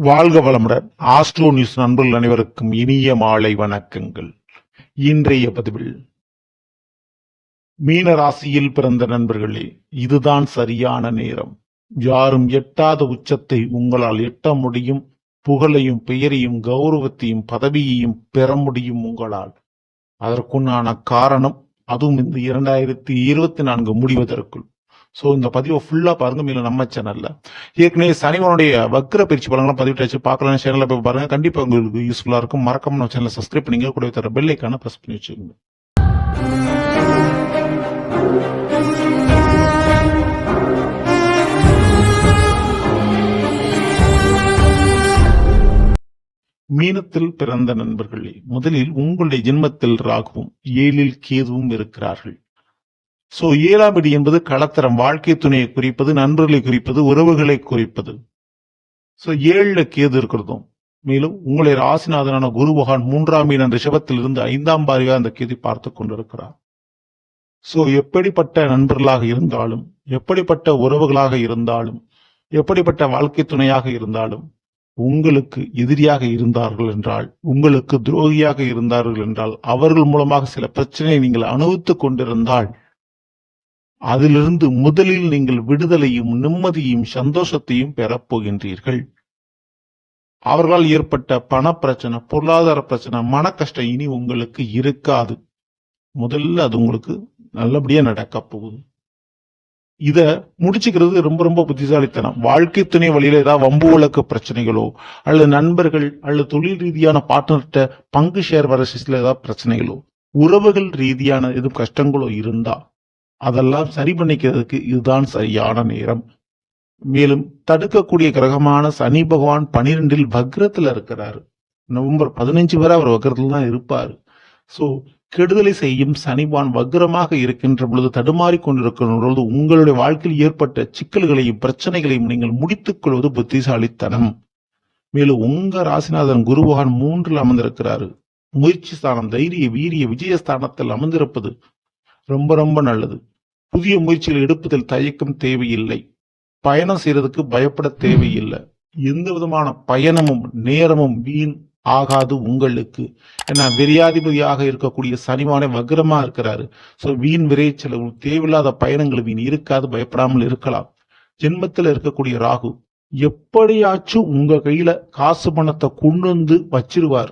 வாழ்க வளமுடன். Astro news நண்பர்கள் அனைவருக்கும் இனிய மாலை வணக்கங்கள். இன்றைய பதிவில் மீன ராசியில் பிறந்த நண்பர்களே இதுதான் சரியான நேரம். யாரும் எட்டாத உச்சத்தை உங்களால் எட்ட முடியும். புகழையும் பெயரையும் கௌரவத்தையும் பதவியையும் பெற முடியும் உங்களால். அதற்குண்டான காரணம் அதுவும் இந்த இரண்டாயிரத்தி இருபத்தி நான்கு முடிவதற்குள். ஸோ இந்த பதிவை ஃபுல்லாக பாருங்க. மேலும் நம்ம சேனலில் ஏற்கனவே சனிவனுடைய வக்ர பயிற்சி பலன்களும் பதிவிட்டாச்சு பார்க்கலாம் சேனலில் போய் பாருங்கள் கண்டிப்பாக உங்களுக்கு யூஸ்ஃபுல்லாக இருக்கும். மறக்காம நம்ம சேனலை சப்ஸ்கிரைப் பண்ணிங்க கூட தர பெல்லைக்கான ப்ரெஸ் பண்ணி வச்சுக்கோங்க. மீனத்தில் பிறந்த நண்பர்களே முதலில் உங்களுடைய ஜென்மத்தில் ராகுவும் ஏழில் கேதுவும் இருக்கிறார்கள். சோ ஏழாம் இடி என்பது களத்தரம் வாழ்க்கை துணையை குறிப்பது நண்பர்களை குறிப்பது உறவுகளை குறிப்பது. சோ ஏழுல கேது இருக்கிறதும். மேலும் உங்களை ராசிநாதனான குரு பகவான் மூன்றாம் மீன ரிஷபத்தில் இருந்து ஐந்தாம் பாரியாக அந்த கேது பார்த்து கொண்டிருக்கிறார். சோ எப்படிப்பட்ட நண்பர்களாக இருந்தாலும் எப்படிப்பட்ட உறவுகளாக இருந்தாலும் எப்படிப்பட்ட வாழ்க்கை துணையாக இருந்தாலும் உங்களுக்கு எதிரியாக இருந்தார்கள் என்றால் உங்களுக்கு துரோகியாக இருந்தார்கள் என்றால் அவர்கள் மூலமாக சில பிரச்சனையை நீங்கள் அனுபவித்துக் கொண்டிருந்தால் அதிலிருந்து முதலில் நீங்கள் விடுதலையும் நிம்மதியும் சந்தோஷத்தையும் பெறப்போகின்றீர்கள் அவர்களால் ஏற்பட்ட பண பிரச்சனை பொருளாதார பிரச்சனை மன கஷ்டம் இனி உங்களுக்கு இருக்காது. முதல்ல அது உங்களுக்கு நல்லபடியா நடக்க போகுது. இத முடிச்சுக்கிறது ரொம்ப ரொம்ப புத்திசாலித்தனம். வாழ்க்கை துணை வழியில ஏதாவது வம்பு வழக்கு பிரச்சனைகளோ அல்லது நண்பர்கள் அல்லது தொழில் ரீதியான பார்ட்னர்கிட்ட பங்கு ஷேர் வரசிஸ்ல ஏதாவது பிரச்சனைகளோ உறவுகள் ரீதியான எதுவும் கஷ்டங்களோ இருந்தா அதெல்லாம் சரி பண்ணிக்கிறதுக்கு இதுதான் சரியான நேரம். மேலும் தடுக்கக்கூடிய கிரகமான சனி பகவான் பனிரெண்டில் வக்ரத்துல இருக்கிறாரு. நவம்பர் பதினஞ்சு வரை அவர் வக்ரத்துல தான் இருப்பாரு. சோ கெடுதலை செய்யும் சனிபான் வக்ரமாக இருக்கின்ற பொழுது தடுமாறி கொண்டிருக்கின்ற பொழுது உங்களுடைய வாழ்க்கையில் ஏற்பட்ட சிக்கல்களையும் பிரச்சனைகளையும் நீங்கள் முடித்துக் கொள்வது புத்திசாலித்தனம். மேலும் உங்க ராசிநாதன் குருபகவான் மூன்றில் அமர்ந்திருக்கிறாரு. முயற்சி ஸ்தானம் தைரிய வீரிய விஜயஸ்தானத்தில் அமர்ந்திருப்பது ரொம்ப ரொம்ப நல்லது. புதிய முயற்சிகள் எடுப்பதில் தயக்கம் தேவையில்லை. பயணம் செய்யறதுக்கு பயப்பட தேவையில்லை. எந்த விதமான பயணமும் நேரமும் வீண் ஆகாது உங்களுக்கு. ஏன்னா விரையாதிபதியாக இருக்கக்கூடிய சனிவானே வக்ரமா இருக்கிறாரு. ஸோ வீண் விரை செலவு தேவையில்லாத பயணங்கள் வீண் இருக்காது பயப்படாமல் இருக்கலாம். ஜென்மத்தில் இருக்கக்கூடிய ராகு எப்படியாச்சும் உங்க கையில காசு பணத்தை கொண்டு வந்து வச்சிருவார்.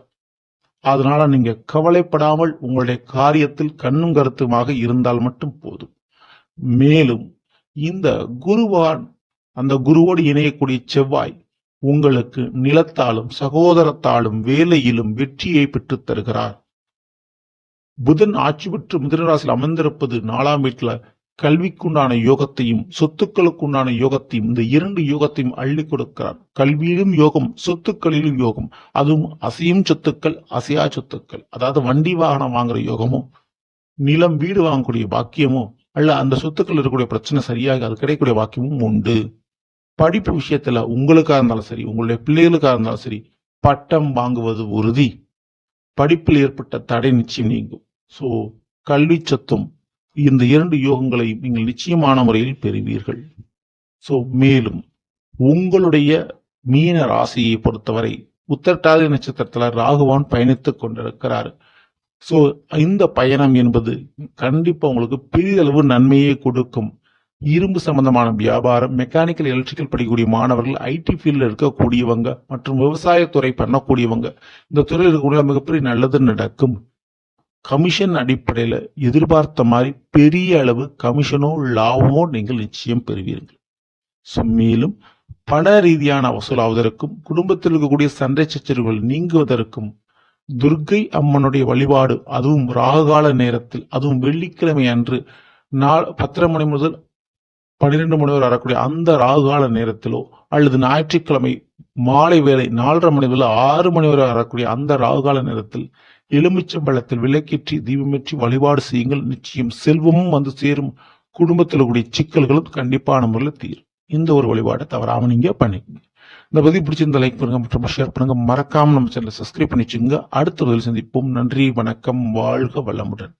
அதனால நீங்க கவலைப்படாமல் உங்களுடைய காரியத்தில் கண்ணும் கருத்துமாக இருந்தால் மட்டும் போதும். மேலும் இந்த குருவான் அந்த குருவோடு இணையக்கூடிய செவ்வாய் உங்களுக்கு நிலத்தாலும் சகோதரத்தாலும் வேலையிலும் வெற்றியை பெற்றுத் தருகிறார். புதன் ஆட்சி பெற்று மிதனராசியில் அமர்ந்திருப்பது நாலாம் வீட்டில் கல்விக்குண்டான யோகத்தையும் சொத்துக்களுக்குண்டான யோகத்தையும் இந்த இரண்டு யோகத்தையும் அள்ளி கொடுக்கிறார். கல்வியிலும் யோகம் சொத்துக்களிலும் யோகம். அதுவும் அசையும் சொத்துக்கள் அசையா சொத்துக்கள். அதாவது வண்டி வாகனம் வாங்குற யோகமோ நிலம் வீடு வாங்கக்கூடிய பாக்கியமோ அல்ல அந்த சொத்துக்கள் இருக்கக்கூடிய பிரச்சனை சரியாக அது கிடைக்கக்கூடிய பாக்கியமும் உண்டு. படிப்பு விஷயத்துல உங்களுக்காக இருந்தாலும் சரி உங்களுடைய பிள்ளைகளுக்காக இருந்தாலும் சரி பட்டம் வாங்குவது உறுதி. படிப்பில் ஏற்பட்ட தடை நிச்சயம் நீங்கும். சோ கல்வி சொத்தும் இந்த இரண்டு யோகங்களை நீங்கள் நிச்சயமான முறையில் பெறுவீர்கள். சோ மேலும் உங்களுடைய மீன ராசியை பொறுத்தவரை உத்தரட்டாதி நட்சத்திரத்துல ராகுவான் பயணித்துக் கொண்டிருக்கிறார். சோ இந்த பயணம் என்பது கண்டிப்பா உங்களுக்கு பெரிதளவு நன்மையை கொடுக்கும். இரும்பு சம்பந்தமான வியாபாரம் மெக்கானிக்கல் எலக்ட்ரிக்கல் படிக்கக்கூடிய மாணவர்கள் ஐடி ஃபீல்டில் இருக்கக்கூடியவங்க மற்றும் விவசாயத்துறை பண்ணக்கூடியவங்க இந்த துறையில் இருக்கக்கூடிய மிகப்பெரிய நல்லது நடக்கும். கமிஷன் அடிப்படையில் எதிர்பார்த்த மாதிரி பெரிய அளவு கமிஷனோ லாபமோ நீங்கள் நிச்சயம் பெறுவீர்கள். மேலும் பண ரீதியான வசூலாவதற்கும் குடும்பத்தில் இருக்கக்கூடிய சண்டை சச்சரவுகள் நீங்குவதற்கும் துர்க்கை அம்மனுடைய வழிபாடு அதுவும் ராகுகால நேரத்தில் அதுவும் வெள்ளிக்கிழமை அன்று நாள் பத்தரை மணி முதல் பன்னிரெண்டு மணி வரை வரக்கூடிய அந்த ராகுகால நேரத்திலோ அல்லது ஞாயிற்றுக்கிழமை மாலை வேளை நாலரை மணி முதல் ஆறு மணி வரை வரக்கூடிய அந்த ராகுகால நேரத்தில் எலுமிச்சம்பழத்தில் விளக்கேற்றி தீபமேற்றி வழிபாடு செய்யுங்கள். நிச்சயம் செல்வமும் வந்து சேரும். குடும்பத்தில் கூடிய சிக்கல்களும் கண்டிப்பான முறையில் தீரும். இந்த ஒரு வழிபாடை தவறாம நீங்க பண்ணிக்கோங்க. இந்த பதிவு பிடிச்சிருந்த லைக் பண்ணுங்க மற்றும் ஷேர் பண்ணுங்க. மறக்காம நம்ம சேனலை சப்ஸ்கிரைப் பண்ணி வச்சுங்க அடுத்த பதில் சந்திப்போம். நன்றி வணக்கம். வாழ்க வளமுடன்.